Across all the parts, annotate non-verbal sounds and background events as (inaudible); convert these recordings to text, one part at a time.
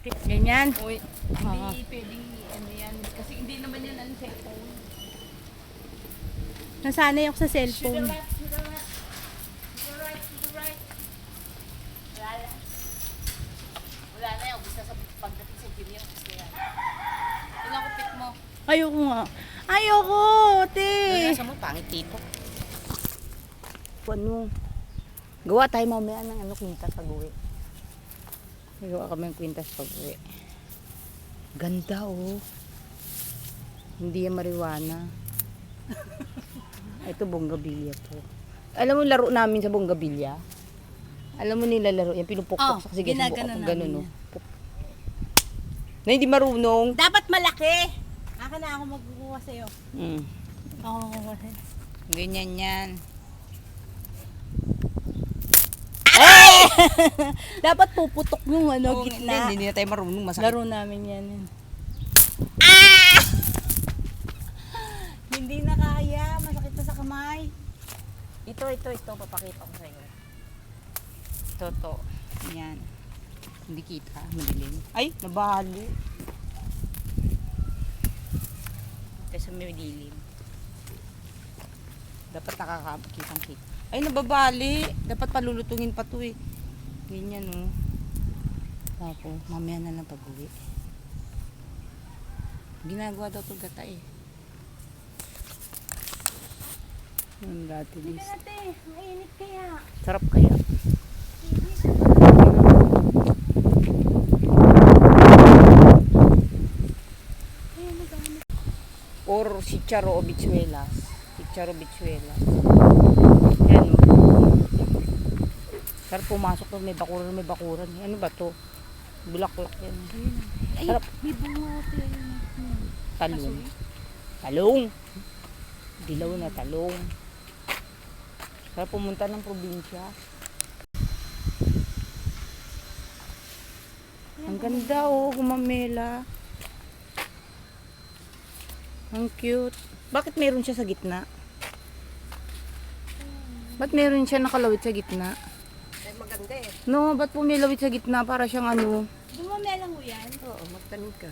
Ganyan. Uy, hindi pwedeng ano yan. Kasi hindi naman yan ang cellphone. Nasanay ako sa To the cellphone. left, to the left. To the right, to the right. Wala na. Wala na yan. Basta sa pagdating sa gym yan. Gusto yan. Ilang kupit mo? Ayoko nga. Ayoko, te. Nasa mo, pangit tipo. Ano? Gawa tayo mamaya ng ano, kwintas pag uwi. Gawa kami ng kwintas pag uwi. Ganda oh. Hindi yan marijuana. (laughs) Ito bonggabilya to. Alam mo laro namin sa bonggabilya? Alam mo nila laro yan, pinupukpok Oh, sa sige sa buka, ganun, no? yan. Puk- Na hindi marunong. Dapat malaki. Aka na ako magkukuha sa'yo. Mm. Ako magkukuha sa'yo. Ganyan yan. (laughs) Dapat puputok yung ano, Oo, gitna. Hindi, hindi na tayo marunong masakit. Laro namin yan. yan. Hindi na kaya. Masakit na sa kamay. Ito, ito, ito. Papakita ko sa'yo. Ito, to. Yan. Hindi kita. Madilim. Ay, nabali. Kasi may dilim. Dapat nakakakitang kita. Ay, nababali. Dapat palulutungin pa to eh. Ganyan oh. Tapos, mamaya na lang pag-uwi. Ginagawa daw to gata eh. Yung dati Hindi ate. Mainit kaya. Sarap kaya. Or sicharo o bichuelas. Sicharo bichuelas. Sarap pumasok to. May bakuran, may bakuran. Ano ba to? Bulaklak yan. Ay, Sarap. may bunga ate. Talong. Talong. Dilaw na talong. Sarap pumunta ng probinsya. Ang ganda oh, gumamela. Ang cute. Bakit meron siya sa gitna? Ba't meron siya nakalawit sa gitna? No, ba't pumilawit sa gitna para siyang ano? Bumamelang mo yan. Oo, magtanim ka.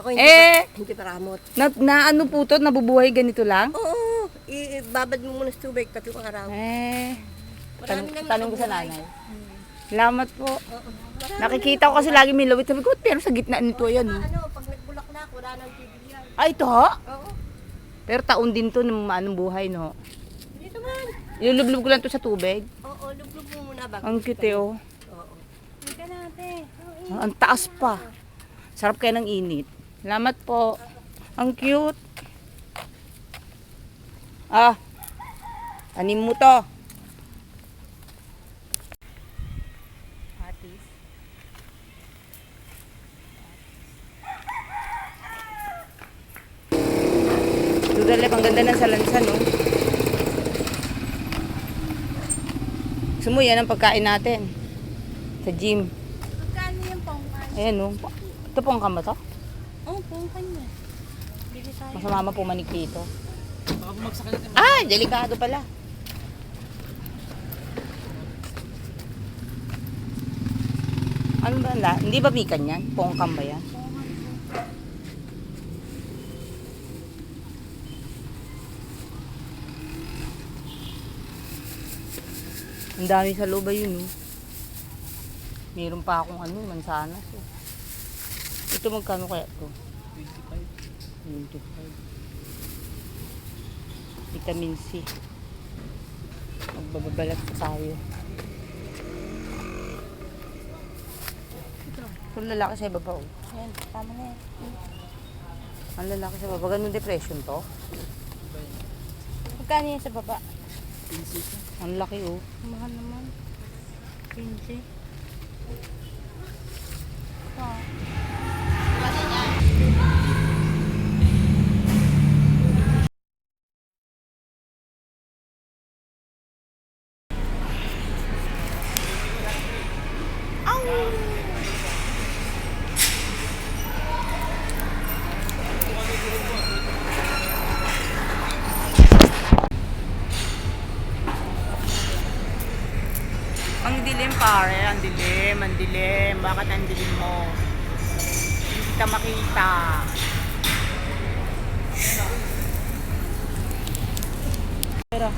Ako Eh! hindi paramot. Na, na ano po to? Nabubuhay ganito lang? Oo, ibabad mo muna sa tubig, tatlong araw. Eh, nang tanong ko sa nanay. Salamat po. Oo, marami Nakikita ko kasi lagi may lawit. Sabi ko, pero sa gitna nito yan. Oh. ano, pag nagbulak na, wala nang tigil yan. Ay, ito ha? Oo, Pero taon din to ng anong buhay, no? dito man. Ilulublog ko lang to sa tubig. Oo, lublog mo muna bago. Ang cute eh, oh. Oo. Hindi na ate. Ah, Ang taas pa. Sarap kaya ng init. Salamat po. Ang cute. Ah. Tanim mo to. Atis. Dugalep, ang ganda ng salansan, no? Gusto mo, yan ang pagkain natin. Sa gym. Magkano yung pangkan? Ayan, no? Ito po ang kama to? Oo, oh, pangkan niya. Masama man pumanik dito. Ah, delikado pala. Ano ba? Hindi ba mikan yan? Pongkam ba yan? Ang dami sa loob yun, oh. Meron pa akong ano, mansanas, eh. Ito magkano kaya to? 25. 25. Vitamin C. Magbababalat pa tayo. Ito lalaki sa baba. Oh. Ayan, tama na yan. Ang lalaki sa baba. Ganun depression to. Magkano yan sa baba? Ang laki oh. Mahal naman. 20. Oh. Pare. Ang dilim, ang dilim. Bakit ang dilim mo? Hindi kita makita. Pero,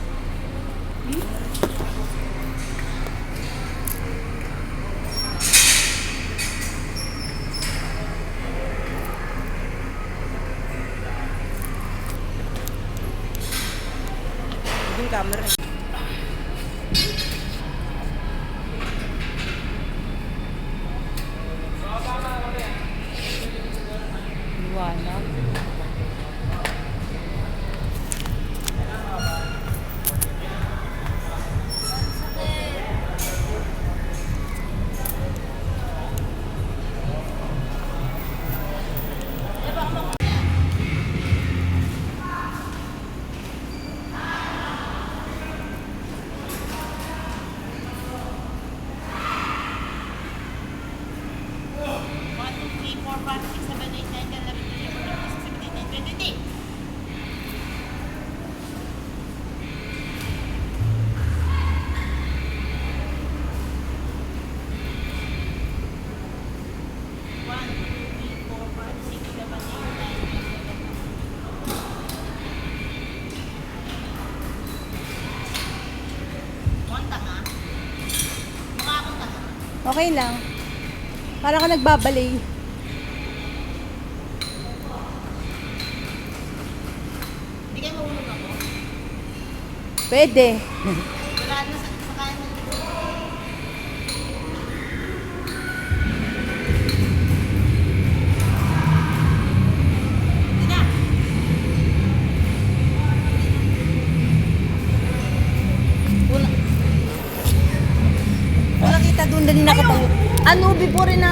yung camera. Liwanag. One, two, Okay lang. Para ka nagbabalay. Hindi kayo mahulog ako. Pwede. Wala na sa, Wala kita doon dali nakapag... Ano, before na